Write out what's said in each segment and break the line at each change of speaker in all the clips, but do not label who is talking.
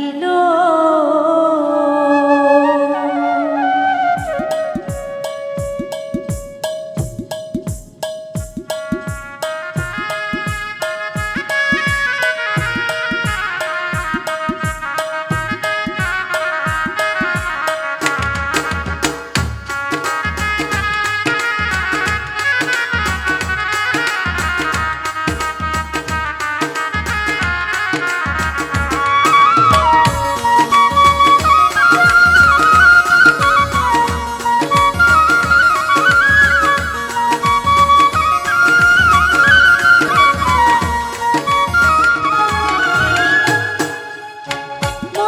ছিল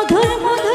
মধুর মধুর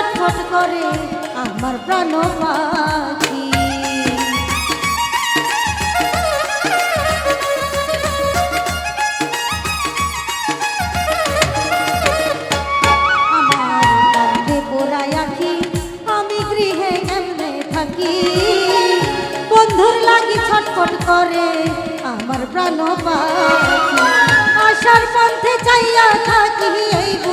ছটফট করে আমার প্রাণ পাখি। করে আমার প্রাণ পাখি। আশার পন্থে চাইয়া থাকি এই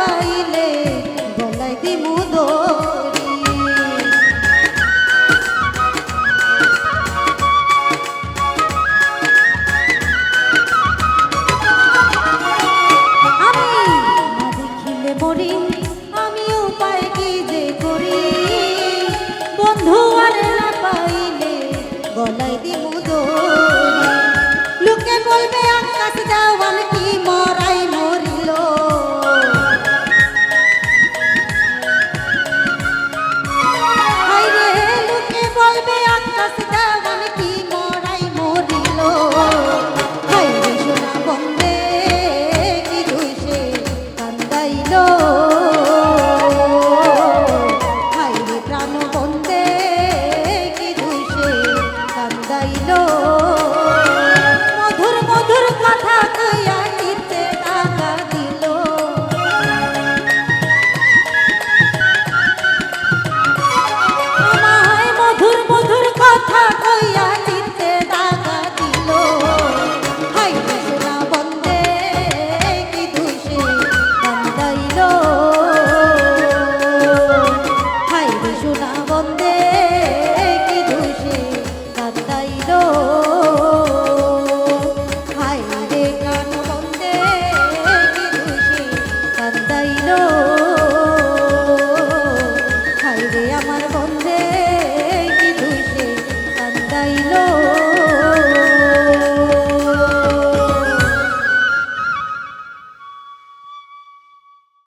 পাইলে know দোষ